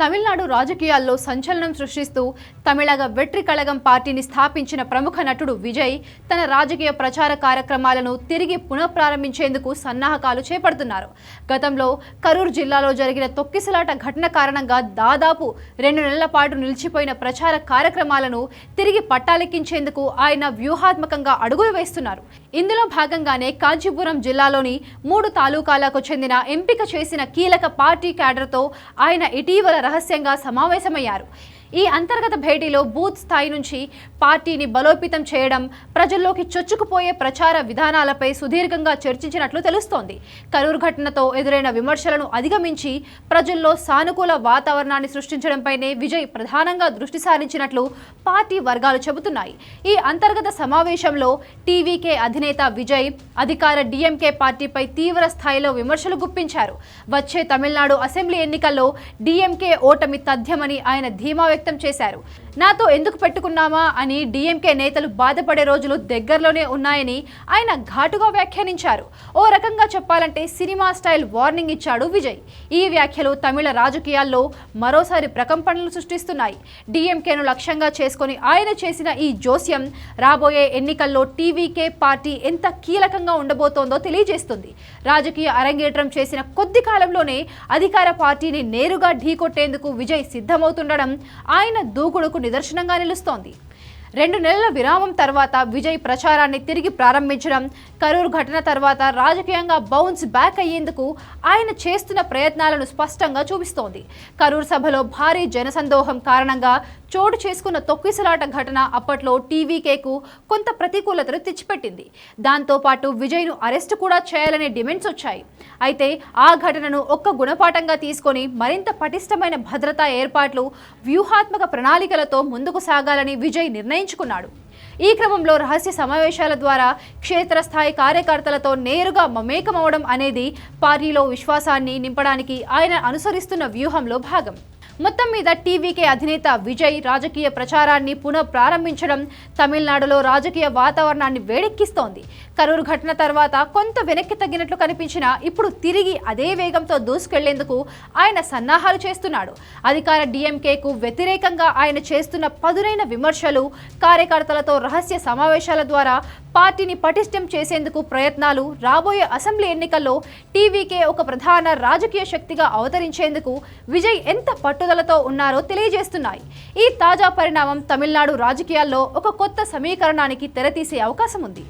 తమిళనాడు రాజకీయాల్లో సంచలనం సృష్టిస్తూ తమిళగ వెట్రి కళగం పార్టీని స్థాపించిన ప్రముఖ నటుడు విజయ్ తన రాజకీయ ప్రచార కార్యక్రమాలను తిరిగి పునఃప్రారంభించేందుకు సన్నాహకాలు చేపడుతున్నారు. గతంలో కరూర్ జిల్లాలో జరిగిన తొక్కిసలాట ఘటన కారణంగా దాదాపు రెండు నెలల పాటు నిలిచిపోయిన ప్రచార కార్యక్రమాలను తిరిగి పట్టాలెక్కించేందుకు ఆయన వ్యూహాత్మకంగా అడుగులు వేస్తున్నారు. ఇందులో భాగంగానే కాంచీపురం జిల్లాలోని మూడు తాలూకాలకు చెందిన ఎంపిక చేసిన కీలక పార్టీ క్యాడర్తో ఆయన ఇటీవల రహస్యంగా సమావేశమయ్యారు. ఈ అంతర్గత భేటీలో బూత్ స్థాయి నుంచి పార్టీని బలోపేతం చేయడం ప్రజల్లోకి చొచ్చుకుపోయే ప్రచార విధానాలపై సుదీర్ఘంగా చర్చించినట్లు తెలుస్తోంది. కరూరు ఘటనతో ఎదురైన విమర్శలను అధిగమించి ప్రజల్లో సానుకూల వాతావరణాన్ని సృష్టించడంపైనే విజయ్ ప్రధానంగా దృష్టి సారించినట్లు పార్టీ వర్గాలు చెబుతున్నాయి. ఈ అంతర్గత సమావేశంలో టీవీకే అధినేత విజయ్ అధికార డిఎంకే పార్టీపై తీవ్ర స్థాయిలో విమర్శలు గుప్పించారు. వచ్చే తమిళనాడు అసెంబ్లీ ఎన్నికల్లో డిఎంకే ఓటమి తథ్యమని ఆయన ధీమా వ్యక్తం చేశారు. నాతో ఎందుకు పెట్టుకున్నామా అని డిఎంకే నేతలు బాధపడే రోజులు దగ్గరలోనే ఉన్నాయని ఆయన ఘాటుగా వ్యాఖ్యానించారు. ఓ రకంగా చెప్పాలంటే సినిమా స్టైల్ వార్నింగ్ ఇచ్చాడు విజయ్. ఈ వ్యాఖ్యలు తమిళ రాజకీయాల్లో మరోసారి ప్రకంపనలు సృష్టిస్తున్నాయి. డిఎంకేను లక్ష్యంగా చేసుకొని ఆయన చేసిన ఈ జోస్యం రాబోయే ఎన్నికల్లో టీవీకే పార్టీ ఎంత కీలకంగా ఉండబోతోందో తెలియజేస్తుంది. రాజకీయ అరంగేట్రం చేసిన కొద్ది కాలంలోనే అధికార పార్టీని నేరుగా ఢీకొట్టేందుకు విజయ్ సిద్ధమవుతుండడం ఆయన దూకుడుకు నిదర్శనంగా నిలుస్తోంది. రెండు నెలల విరామం తర్వాత విజయ్ ప్రచారాన్ని తిరిగి ప్రారంభించడం కరూరు ఘటన తర్వాత రాజకీయంగా బౌన్స్ బ్యాక్ అయ్యేందుకు ఆయన చేస్తున్న ప్రయత్నాలను స్పష్టంగా చూపిస్తోంది. కరూరు సభలో భారీ జనసందోహం కారణంగా చోటు చేసుకున్న తొక్కిసలాట ఘటన అప్పట్లో టీవీకేకు కొంత ప్రతికూలతను తెచ్చిపెట్టింది. దాంతోపాటు విజయ్ను అరెస్టు కూడా చేయాలనే డిమాండ్స్ వచ్చాయి. అయితే ఆ ఘటనను ఒక్క గుణపాఠంగా తీసుకొని మరింత పటిష్టమైన భద్రతా ఏర్పాట్లు వ్యూహాత్మక ప్రణాళికలతో ముందుకు సాగాలని విజయ్ నిర్ణయం నిర్ణయించుకున్నాడు. ఈ క్రమంలో రహస్య సమావేశాల ద్వారా క్షేత్రస్థాయి కార్యకర్తలతో నేరుగా మమేకమవడం అనేది పార్టీలో విశ్వాసాన్ని నింపడానికి ఆయన అనుసరిస్తున్న వ్యూహంలో భాగం. మొత్తం మీద టీవీకే అధినేత విజయ్ రాజకీయ ప్రచారాన్ని పునః ప్రారంభించడం తమిళనాడులో రాజకీయ వాతావరణాన్ని వేడెక్కిస్తోంది. కరూరు ఘటన తర్వాత కొంత వెనక్కి తగ్గినట్లు కనిపించినా ఇప్పుడు తిరిగి అదే వేగంతో దూసుకెళ్ళేందుకు ఆయన సన్నాహాలు చేస్తున్నాడు. అధికార డిఎంకేకు వ్యతిరేకంగా ఆయన చేస్తున్న పదునైన విమర్శలు కార్యకర్తలతో రహస్య సమావేశాల ద్వారా పార్టీని పటిష్టం చేసేందుకు ప్రయత్నాలు రాబోయే అసెంబ్లీ ఎన్నికల్లో టీవీకే ఒక ప్రధాన రాజకీయ శక్తిగా అవతరించేందుకు విజయ్ ఎంత పట్టుదలతో ఉన్నారో తెలియజేస్తున్నాయి. ఈ తాజా పరిణామం తమిళనాడు రాజకీయాల్లో ఒక కొత్త సమీకరణానికి తెరతీసే అవకాశం ఉంది